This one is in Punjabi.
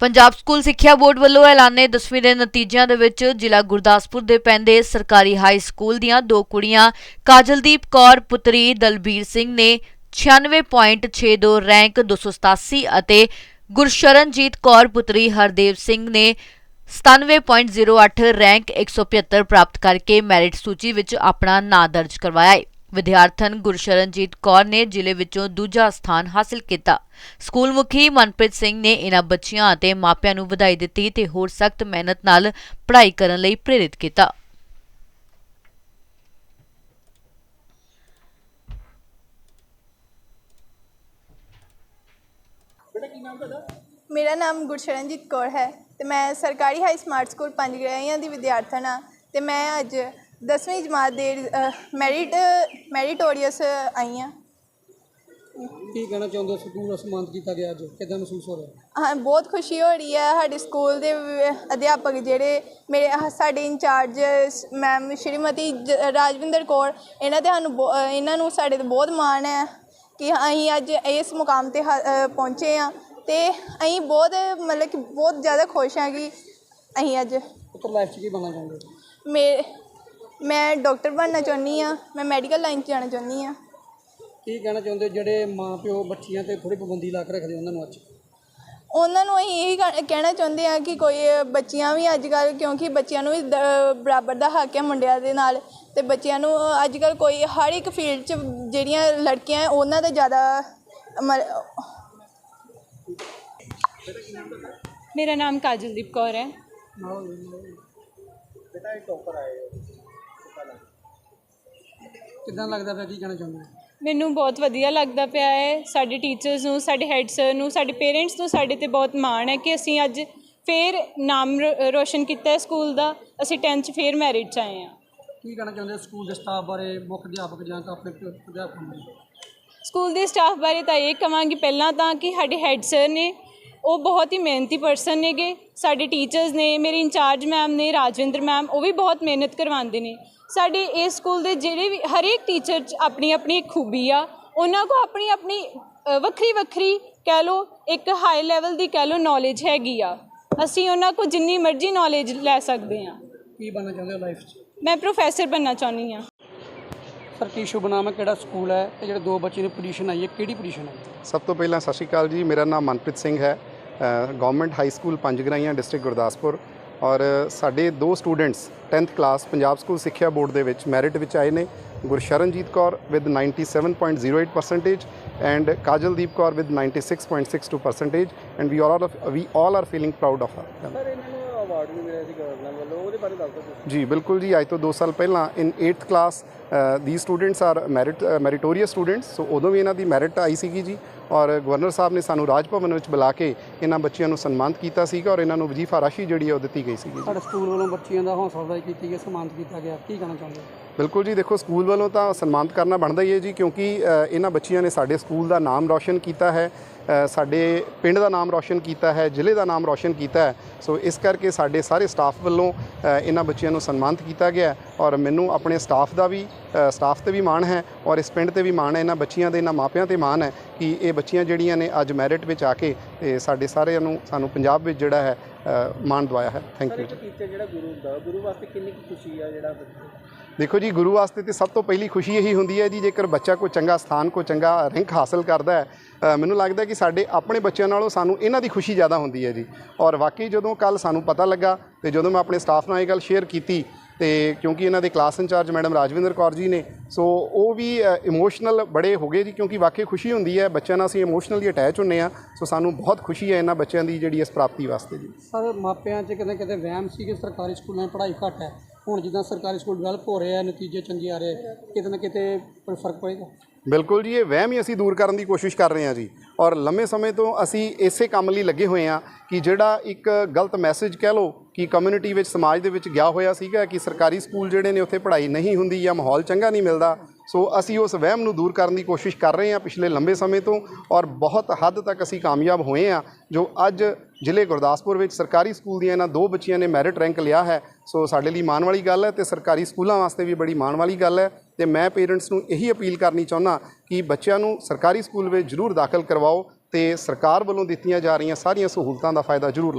ਪੰਜਾਬ ਸਕੂਲ ਸਿੱਖਿਆ ਬੋਰਡ ਵੱਲੋਂ ਐਲਾਨੇ 10ਵੀਂ ਦੇ ਨਤੀਜਿਆਂ ਦੇ ਵਿੱਚ ਜ਼ਿਲ੍ਹਾ ਗੁਰਦਾਸਪੁਰ ਦੇ ਪੈਂਦੇ ਸਰਕਾਰੀ ਹਾਈ ਸਕੂਲ ਦੀਆਂ ਦੋ ਕੁੜੀਆਂ, ਕਾਜਲਦੀਪ ਕੌਰ, ਪੁੱਤਰੀ ਦਲਬੀਰ ਸਿੰਘ ਨੇ 96.62 ਰੈਂਕ 287 ਅਤੇ ਗੁਰਸ਼ਰਨਜੀਤ ਕੌਰ, ਪੁੱਤਰੀ ਹਰਦੇਵ ਸਿੰਘ ਨੇ 97.08 ਰੈਂਕ 175 ਪ੍ਰਾਪਤ ਕਰਕੇ ਮੈਰਿਟ ਸੂਚੀ ਵਿੱਚ ਆਪਣਾ ਨਾਂ ਦਰਜ ਕਰਵਾਇਆ ਹੈ। ਵਿਦਿਆਰਥਣ ਗੁਰਸ਼ਰਨਜੀਤ ਕੌਰ ਨੇ ਜ਼ਿਲ੍ਹੇ ਵਿੱਚੋਂ ਦੂਜਾ ਸਥਾਨ ਹਾਸਲ ਕੀਤਾ। ਸਕੂਲ ਮੁਖੀ ਮਨਪ੍ਰੀਤ ਸਿੰਘ ਨੇ ਇਹਨਾਂ ਬੱਚਿਆਂ ਅਤੇ ਮਾਪਿਆਂ ਨੂੰ ਵਧਾਈ ਦਿੱਤੀ ਤੇ ਹੋਰ ਸਖਤ ਮਿਹਨਤ ਨਾਲ ਪੜ੍ਹਾਈ ਕਰਨ ਲਈ ਪ੍ਰੇਰਿਤ ਕੀਤਾ। ਮੇਰਾ ਨਾਮ ਗੁਰਸ਼ਰਨਜੀਤ ਕੌਰ ਹੈ ਤੇ ਮੈਂ ਸਰਕਾਰੀ ਹਾਈ ਸਮਾਰਟ ਸਕੂਲ ਪੰਜ ਦੀ ਵਿਦਿਆਰਥਣ ਹਾਂ ਤੇ ਮੈਂ ਅੱਜ 10ਵੀਂ ਜਮਾਤ ਦੇ ਮੈਰਿਟ ਮੈਰੀਟੋਰੀਅਸ ਆਈ ਹਾਂ ਕੀ ਕਹਿਣਾ ਚਾਹੁੰਦੇ ਹੋ? ਸਕੂਲ ਨੂੰ ਸਨਮਾਨਿਤ ਕੀਤਾ ਗਿਆ ਅੱਜ। ਕਿਦਾਂ ਮਹਿਸੂਸ ਹੋ ਰਿਹਾ? ਹਾਂ ਬਹੁਤ ਖੁਸ਼ੀ ਹੋ ਰਹੀ ਹੈ। ਸਾਡੇ ਸਕੂਲ ਦੇ ਅਧਿਆਪਕ ਜਿਹੜੇ ਮੇਰੇ ਸਾਡੇ ਇੰਚਾਰਜ ਮੈਮ ਸ਼੍ਰੀਮਤੀ ਰਾਜਵਿੰਦਰ ਕੌਰ ਇਹਨਾਂ ਤੇ ਸਾਨੂੰ ਇਹਨਾਂ ਨੂੰ ਸਾਡੇ ਤੇ ਬਹੁਤ ਮਾਣ ਹੈ ਕਿ ਅਸੀਂ ਅੱਜ ਇਸ ਮੁਕਾਮ ਤੇ ਪਹੁੰਚੇ ਆ ਤੇ ਅਸੀਂ ਬਹੁਤ ਮਤਲਬ ਕਿ ਬਹੁਤ ਜ਼ਿਆਦਾ ਖੁਸ਼ ਹਾਂ ਕਿ ਅਸੀਂ ਅੱਜ ਲਾਈਫ 'ਚ ਕੀ ਬਣਨਾ ਚਾਹੁੰਦੇ ਹੋ? ਮੇ ਡਾਕਟਰ ਬਣਨਾ ਚਾਹੁੰਦੀ ਆ ਮੈਂ ਮੈਡੀਕਲ ਲਾਈਨ 'ਚ ਜਾਣਾ ਚਾਹੁੰਦੀ ਆ ਕੀ ਕਹਿਣਾ ਚਾਹੁੰਦੇ ਹੋ? ਜਿਹੜੇ ਮਾਂ ਪਿਓ ਬੱਚੀਆਂ ਤੇ ਥੋੜੀ ਪਾਬੰਦੀ ਲਾ ਕੇ ਰੱਖਦੇ ਉਹਨਾਂ ਨੂੰ ਅੱਜ? ਉਹਨਾਂ ਨੂੰ ਅਸੀਂ ਇਹੀ ਕਹਿ- ਕਹਿਣਾ ਚਾਹੁੰਦੇ ਆ ਕਿ ਕੋਈ ਬੱਚੀਆਂ ਵੀ ਅੱਜ ਕੱਲ੍ਹ ਕਿਉਂਕਿ ਬੱਚਿਆਂ ਨੂੰ ਵੀ ਦ- ਬਰਾਬਰ ਦਾ ਹੱਕ ਹੈ ਮੁੰਡਿਆਂ ਦੇ ਨਾਲ। ਤੇ ਬੱਚਿਆਂ ਨੂੰ ਅੱਜ ਕੱਲ੍ਹ ਕੋਈ ਹਰ ਇੱਕ ਫੀਲਡ 'ਚ ਜਿਹੜੀਆਂ ਲੜਕੀਆਂ ਹੈ, ਉਹਨਾਂ ਦਾ ਜ਼ਿਆਦਾ ਮੇਰਾ ਨਾਮ ਕਾਜਲਦੀਪ ਕੌਰ ਹੈ। ਕਿਦਾਂ ਲੱਗਦਾ ਪਿਆ? ਕੀ ਕਹਿਣਾ ਚਾਹੁੰਦੇ ਹੋ? ਮੈਨੂੰ ਬਹੁਤ ਵਧੀਆ ਲੱਗਦਾ ਪਿਆ ਹੈ। ਸਾਡੇ ਟੀਚਰਸ ਨੂੰ ਸਾਡੇ ਹੈਡ ਸਰ ਨੂੰ ਸਾਡੇ ਪੇਰੈਂਟਸ ਨੂੰ ਸਾਡੇ ਤੇ ਬਹੁਤ ਮਾਣ ਹੈ ਕਿ ਅਸੀਂ ਅੱਜ ਫੇਰ ਨਾਮ ਰੋ- ਰੋਸ਼ਨ ਕੀਤਾ ਹੈ ਸਕੂਲ ਦਾ। ਅਸੀਂ 10th 'ਚ ਫੇਰ ਮੈਰਿਟ 'ਚ ਆਏ ਹਾਂ। ਕੀ ਕਹਿਣਾ ਚਾਹੁੰਦੇ ਹੋ ਸਕੂਲ ਦੇ ਸਟਾਫ ਬਾਰੇ ਮੁੱਖ ਅਧਿਆਪਕ ਜਾਂ ਤਾਂ ਆਪਣੇ ਪ- ਅਧਿਆਪਕਾਂ ਬਾਰੇ? ਸਕੂਲ ਦੇ ਸਟਾਫ ਬਾਰੇ ਤਾਂ ਇਹ ਕਵਾਂਗੀ ਪਹਿਲਾਂ ਤਾਂ ਕਿ ਸਾਡੇ ਹੈਡ ਸਰ ਨੇ ਉਹ ਬਹੁਤ ਹੀ ਮਿਹਨਤੀ ਪਰਸਨ ਨੇਗੇ ਸਾਡੇ ਟੀਚਰਸ ਨੇ ਮੇਰੇ ਇੰਚਾਰਜ ਮੈਮ ਨੇ ਰਾਜਵਿੰਦਰ ਮੈਮ ਉਹ ਵੀ ਬਹੁਤ ਮਿਹਨਤ ਕਰਵਾਉਂਦੇ ਨੇ। ਸਾਡੇ ਇਸ ਸਕੂਲ ਦੇ ਜਿਹੜੇ ਵੀ ਹਰੇਕ ਟੀਚਰ 'ਚ ਆਪਣੀ ਆਪਣੀ ਇੱਕ ਖੂਬੀ ਆ ਉਹਨਾਂ ਕੋ ਆਪਣੀ ਆਪਣੀ ਵੱਖਰੀ ਵੱਖਰੀ ਕਹਿ ਲਓ ਇੱਕ ਹਾਈ ਲੈਵਲ ਦੀ ਕਹਿ ਲਓ ਨੌਲੇਜ ਹੈਗੀ ਆ। ਅਸੀਂ ਉਹਨਾਂ ਕੋ ਜਿੰਨੀ ਮਰਜ਼ੀ ਨੌਲੇਜ ਲੈ ਸਕਦੇ ਹਾਂ ਕੀ ਬਣਨਾ ਚਾਹੁੰਦੇ ਹੋ ਲਾਈਫ 'ਚ? ਮੈਂ ਪ੍ਰੋਫੈਸਰ ਬਣਨਾ ਚਾਹੁੰਦੀ ਹਾਂ ਸਰ ਕੀ ਸ਼ੁਭ ਨਾਮ ਹੈ? ਕਿਹੜਾ ਸਕੂਲ ਹੈ? ਤੇ ਜਿਹੜੇ ਦੋ ਬੱਚੇ ਨੂੰ ਪੋਜੀਸ਼ਨ ਆਈ ਹੈ ਕਿਹੜੀ ਪੋਜੀਸ਼ਨ ਹੈ ਸਭ ਤੋਂ ਪਹਿਲਾਂ ਸਤਿ ਸ਼੍ਰੀ ਅਕਾਲ ਜੀ ਮੇਰਾ ਨਾਮ ਮਨਪ੍ਰੀਤ ਸਿੰਘ ਹੈ। Government high school Panjgraiyan district Gurdaspur. ਔਰ ਸਾਡੇ ਦੋ students 10th class Punjab school Sikhiya board ਦੇ ਵਿੱਚ ਮੈਰਿਟ ਵਿੱਚ ਆਏ ਨੇ Gursharanjeet Kaur with 97.08% and Kajaldeep Kaur with 96.62% and we all are we all are feeling proud of her sir ਇਹਨਾਂ ਨੂੰ ਅਵਾਰਡ ਵੀ ਮਿਲਿਆ ਸੀ ਗਵਰਨਰ ਵੱਲੋਂ ਉਹਦੇ ਬਾਰੇ ਦੱਸ ਦਿਓ ਜੀ ਬਿਲਕੁਲ ਜੀ ਅੱਜ ਤੋਂ 2 ਸਾਲ ਪਹਿਲਾਂ in 8th class the students are merit meritorious students so ਉਦੋਂ ਵੀ ਇਹਨਾਂ ਦੀ ਮੈਰਿਟ ਆਈ ਸੀਗੀ ਜੀ। ਔਰ ਗਵਰਨਰ ਸਾਹਿਬ ਨੇ ਸਾਨੂੰ ਰਾਜ ਭਵਨ ਵਿੱਚ ਬੁਲਾ ਕੇ ਇਹਨਾਂ ਬੱਚਿਆਂ ਨੂੰ ਸਨਮਾਨਿਤ ਕੀਤਾ ਸੀਗਾ ਔਰ ਇਹਨਾਂ ਨੂੰ ਵਜ਼ੀਫਾ ਰਾਸ਼ੀ ਜਿਹੜੀ ਹੈ ਉਹ ਦਿੱਤੀ ਗਈ ਸੀਗੀ ਸਾਡੇ ਸਕੂਲ ਵੱਲੋਂ ਬੱਚੀਆਂ ਦਾ ਹੌਸਲਾ ਅਫਜ਼ਾਈ ਕੀਤੀ ਗਈ ਸਨਮਾਨਿਤ ਕੀਤਾ ਗਿਆ। ਕੀ ਕਹਿਣਾ ਚਾਹੁੰਦੇ ਹੋ? ਬਿਲਕੁਲ ਜੀ ਦੇਖੋ ਸਕੂਲ ਵੱਲੋਂ ਤਾਂ ਸਨਮਾਨਿਤ ਕਰਨਾ ਬਣਦਾ ਹੀ ਹੈ ਜੀ ਕਿਉਂਕਿ ਇਹਨਾਂ ਬੱਚਿਆਂ ਨੇ ਸਾਡੇ ਸਕੂਲ ਦਾ ਨਾਮ ਰੌਸ਼ਨ ਕੀਤਾ ਹੈ। ਸਾਡੇ ਪਿੰਡ ਦਾ ਨਾਮ ਰੌਸ਼ਨ ਕੀਤਾ ਹੈ, ਜ਼ਿਲ੍ਹੇ ਦਾ ਨਾਮ ਰੌਸ਼ਨ ਕੀਤਾ ਹੈ। ਸੋ ਇਸ ਕਰਕੇ ਸਾਡੇ ਸਾਰੇ ਸਟਾਫ ਵੱਲੋਂ ਇਹਨਾਂ ਬੱਚਿਆਂ ਨੂੰ ਸਨਮਾਨਿਤ ਕੀਤਾ ਗਿਆ ਔਰ ਮੈਨੂੰ ਆਪਣੇ ਸਟਾਫ ਦਾ ਵੀ ਸਟਾਫ ਤੇ ਵੀ ਮਾਣ ਹੈ ਔਰ ਇਸ ਪਿੰਡ ਤੇ ਵੀ ਮਾਣ ਹੈ। ਇਹਨਾਂ ਬੱਚਿਆਂ ਦੇ, ਇਹਨਾਂ ਮਾਪਿਆਂ ਤੇ ਮਾਣ ਹੈ ਕਿ ਇਹ ਬੱਚੀਆਂ ਜਿਹੜੀਆਂ ਨੇ ਅੱਜ ਮੈਰਿਟ ਵਿੱਚ ਆ ਕੇ ਇਹ ਸਾਡੇ ਸਾਰਿਆਂ ਨੂੰ ਸਾਨੂੰ ਪੰਜਾਬ ਵਿੱਚ ਜਿਹੜਾ ਹੈ ਮਾਣ ਦਵਾਇਆ ਹੈ। ਥੈਂਕ ਯੂ ਟੀਚਰ ਜਿਹੜਾ ਗੁਰੂ ਹੁੰਦਾ ਗੁਰੂ ਵਾਸਤੇ ਕਿੰਨੀ ਕੁ ਖੁਸ਼ੀ ਆ ਜਿਹੜਾ ਦੇਖੋ ਜੀ, ਗੁਰੂ ਵਾਸਤੇ ਤੇ ਸਭ ਤੋਂ ਪਹਿਲੀ ਖੁਸ਼ੀ ਇਹੀ ਹੁੰਦੀ ਹੈ ਜੀ, ਜੇਕਰ ਬੱਚਾ ਕੋਈ ਚੰਗਾ ਸਥਾਨ, ਕੋਈ ਚੰਗਾ ਰੈਂਕ ਹਾਸਲ ਕਰਦਾ ਹੈ ਮੈਨੂੰ ਲੱਗਦਾ ਕਿ ਸਾਡੇ ਆਪਣੇ ਬੱਚਿਆਂ ਨਾਲੋਂ ਸਾਨੂੰ ਇਹਨਾਂ ਦੀ ਖੁਸ਼ੀ ਜ਼ਿਆਦਾ ਹੁੰਦੀ ਹੈ ਜੀ। ਔਰ ਵਾਕਈ ਜਦੋਂ ਕੱਲ ਸਾਨੂੰ ਪਤਾ ਲੱਗਾ ਤੇ ਜਦੋਂ ਮੈਂ ਆਪਣੇ ਸਟਾਫ ਨਾਲ ਇਹ ਗੱਲ ਸ਼ੇਅਰ ਕੀਤੀ ਤੇ ਕਿਉਂਕਿ ਇਹਨਾਂ ਦੇ class incharge madam Rajwinder Kaur ji ਨੇ, ਸੋ ਉਹ ਵੀ ਇਮੋਸ਼ਨਲ ਬੜੇ ਹੋ ਗਏ ਜੀ, ਕਿਉਂਕਿ ਵਾਕਈ ਖੁਸ਼ੀ ਹੁੰਦੀ ਹੈ, ਬੱਚਿਆਂ ਨਾਲ ਅਸੀਂ ਇਮੋਸ਼ਨਲੀ ਅਟੈਚ ਹੁੰਨੇ ਆ ਸੋ ਸਾਨੂੰ ਬਹੁਤ ਖੁਸ਼ੀ ਹੈ ਇਹਨਾਂ ਬੱਚਿਆਂ ਦੀ ਜਿਹੜੀ ਇਸ ਪ੍ਰਾਪਤੀ ਵਾਸਤੇ ਜੀ। ਸਰ, ਮਾਪਿਆਂ 'ਚ ਕਿਤੇ ਕਿਤੇ ਵਹਿਮ ਸੀ ਕਿ ਸਰਕਾਰੀ ਸਕੂਲਾਂ 'ਚ ਪੜ੍ਹਾਈ ਘੱਟ ਹੈ। ਹੁਣ ਜਿੱਦਾਂ ਸਰਕਾਰੀ ਸਕੂਲ ਡਿਵੈਲਪ ਹੋ ਰਹੇ ਆ, ਨਤੀਜੇ ਚੰਗੇ ਆ ਰਹੇ ਕਿਤੇ ਨਾ ਕਿਤੇ ਕੋਈ ਫ਼ਰਕ ਪਏਗਾ। ਬਿਲਕੁਲ ਜੀ, ਇਹ ਵਹਿਮ ਹੀ ਅਸੀਂ ਦੂਰ ਕਰਨ ਦੀ ਕੋਸ਼ਿਸ਼ ਕਰ ਰਹੇ ਹਾਂ ਜੀ। ਔਰ ਲੰਮੇ ਸਮੇਂ ਤੋਂ ਅਸੀਂ ਇਸੇ ਕੰਮ ਲਈ ਲੱਗੇ ਹੋਏ ਹਾਂ ਕਿ ਜਿਹੜਾ ਇੱਕ ਗਲਤ ਮੈਸੇਜ ਕਹਿ ਲਓ ਕਿ ਕਮਿਊਨਿਟੀ ਵਿੱਚ, ਸਮਾਜ ਦੇ ਵਿੱਚ ਗਿਆ ਹੋਇਆ ਸੀਗਾ ਕਿ ਸਰਕਾਰੀ ਸਕੂਲ ਜਿਹੜੇ ਨੇ, ਉੱਥੇ ਪੜ੍ਹਾਈ ਨਹੀਂ ਹੁੰਦੀ ਜਾਂ ਮਾਹੌਲ ਚੰਗਾ ਨਹੀਂ ਮਿਲਦਾ ਸੋ ਅਸੀਂ ਉਸ ਵਹਿਮ ਨੂੰ ਦੂਰ ਕਰਨ ਦੀ ਕੋਸ਼ਿਸ਼ ਕਰ ਰਹੇ ਹਾਂ ਪਿਛਲੇ ਲੰਬੇ ਸਮੇਂ ਤੋਂ ਔਰ ਬਹੁਤ ਹੱਦ ਤੱਕ ਅਸੀਂ ਕਾਮਯਾਬ ਹੋਏ ਹਾਂ, ਜੋ ਅੱਜ ਜ਼ਿਲ੍ਹੇ ਗੁਰਦਾਸਪੁਰ ਵਿੱਚ ਸਰਕਾਰੀ ਸਕੂਲ ਦੀਆਂ ਇਹਨਾਂ ਦੋ ਬੱਚੀਆਂ ਨੇ ਮੈਰਿਟ ਰੈਂਕ ਲਿਆ ਹੈ। ਸੋ ਸਾਡੇ ਲਈ ਮਾਣ ਵਾਲੀ ਗੱਲ ਹੈ ਤੇ ਸਰਕਾਰੀ ਸਕੂਲਾਂ ਵਾਸਤੇ ਵੀ ਬੜੀ ਮਾਣ ਵਾਲੀ ਗੱਲ ਹੈ ਤੇ ਮੈਂ ਪੇਰੈਂਟਸ ਨੂੰ ਇਹੀ ਅਪੀਲ ਕਰਨੀ ਚਾਹੁੰਦਾ ਕਿ ਬੱਚਿਆਂ ਨੂੰ ਸਰਕਾਰੀ ਸਕੂਲ ਵਿੱਚ ਜ਼ਰੂਰ ਦਾਖਲ ਕਰਵਾਓ ਤੇ ਸਰਕਾਰ ਵੱਲੋਂ ਦਿੱਤੀਆਂ ਜਾ ਰਹੀਆਂ ਸਾਰੀਆਂ ਸਹੂਲਤਾਂ ਦਾ ਫਾਇਦਾ ਜ਼ਰੂਰ ਲਓ